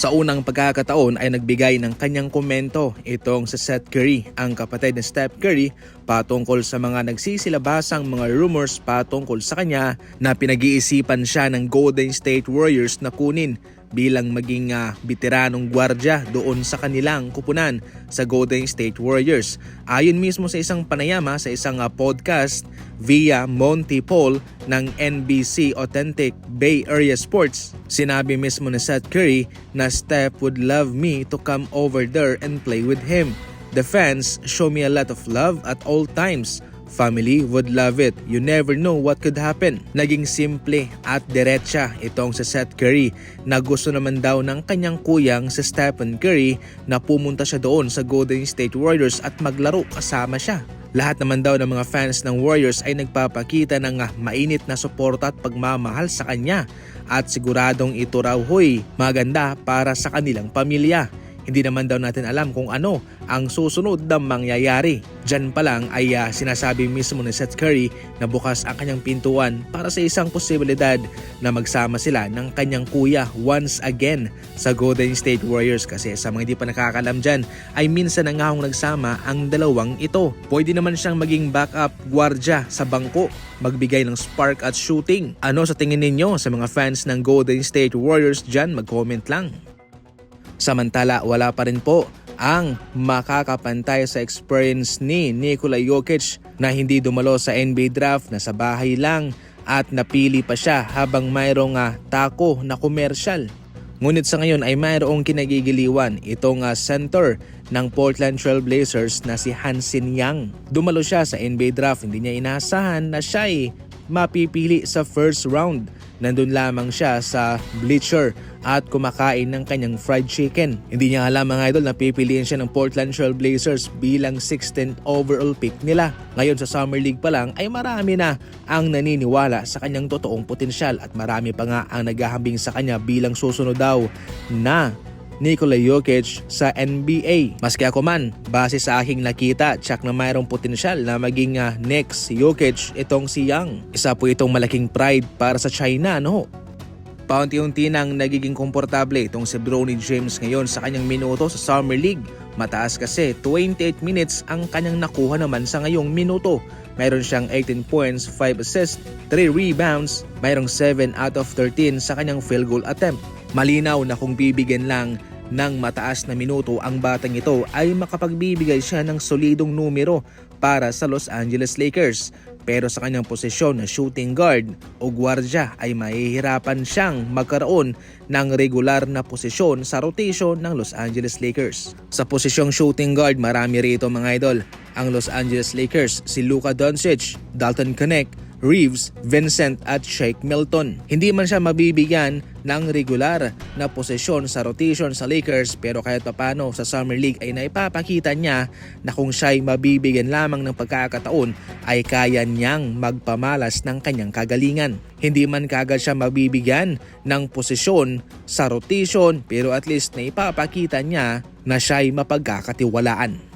Sa unang pagkakataon ay nagbigay ng kanyang komento itong sa Seth Curry, ang kapatid ni Steph Curry, patungkol sa mga nagsisilabasang mga rumors patungkol sa kanya na pinag-iisipan siya ng Golden State Warriors na kunin bilang maging uh, veteranong gwardya doon sa kanilang kupunan sa Golden State Warriors. Ayon mismo sa isang panayama sa isang uh, podcast via Monty Paul ng NBC Authentic Bay Area Sports, sinabi mismo ni Seth Curry na Steph would love me to come over there and play with him. The fans show me a lot of love at all times. Family would love it. You never know what could happen. Naging simple at diretsa itong sa Seth Curry na gusto naman daw ng kanyang kuyang sa Stephen Curry na pumunta siya doon sa Golden State Warriors at maglaro kasama siya. Lahat naman daw ng mga fans ng Warriors ay nagpapakita ng ah, mainit na suporta at pagmamahal sa kanya at siguradong ito raw hoy maganda para sa kanilang pamilya. Hindi naman daw natin alam kung ano ang susunod na mangyayari. Diyan pa lang ay uh, sinasabi mismo ni Seth Curry na bukas ang kanyang pintuan para sa isang posibilidad na magsama sila ng kanyang kuya once again sa Golden State Warriors kasi sa mga hindi pa nakakalam dyan ay minsan na nga nagsama ang dalawang ito. Pwede naman siyang maging backup gwardya sa bangko magbigay ng spark at shooting. Ano sa tingin ninyo sa mga fans ng Golden State Warriors dyan? Mag-comment lang. Samantala, wala pa rin po ang makakapantay sa experience ni Nikola Jokic na hindi dumalo sa NBA draft na sa bahay lang at napili pa siya habang mayroong uh, tako na komersyal. Ngunit sa ngayon ay mayroong kinagigiliwan itong uh, center ng Portland Trail Blazers na si Hansin Yang. Dumalo siya sa NBA draft, hindi niya inasahan na siya ay mapipili sa first round. Nandun lamang siya sa bleacher at kumakain ng kanyang fried chicken. Hindi niya alam mga idol na pipiliin siya ng Portland Trail Blazers bilang 16th overall pick nila. Ngayon sa Summer League pa lang ay marami na ang naniniwala sa kanyang totoong potensyal at marami pa nga ang naghahambing sa kanya bilang susunod daw na Nikola Jokic sa NBA. Maski ako man, base sa aking nakita, tsak na mayroong potensyal na maging uh, next Jokic itong si Young. Isa po itong malaking pride para sa China, no? Paunti-unti nang nagiging komportable itong si Bronny James ngayon sa kanyang minuto sa Summer League. Mataas kasi 28 minutes ang kanyang nakuha naman sa ngayong minuto. Mayroon siyang 18 points, 5 assists, 3 rebounds, mayroong 7 out of 13 sa kanyang field goal attempt. Malinaw na kung bibigyan lang ng mataas na minuto ang batang ito ay makapagbibigay siya ng solidong numero para sa Los Angeles Lakers. Pero sa kanyang posisyon na shooting guard o gwardya ay mahihirapan siyang magkaroon ng regular na posisyon sa rotation ng Los Angeles Lakers. Sa posisyong shooting guard marami rito mga idol. Ang Los Angeles Lakers si Luka Doncic, Dalton Connect, Reeves, Vincent at Shake Milton. Hindi man siya mabibigyan ng regular na posisyon sa rotation sa Lakers pero kahit papano sa Summer League ay naipapakita niya na kung siya ay mabibigyan lamang ng pagkakataon ay kaya niyang magpamalas ng kanyang kagalingan. Hindi man kagad siya mabibigyan ng posisyon sa rotation pero at least naipapakita niya na siya ay mapagkakatiwalaan.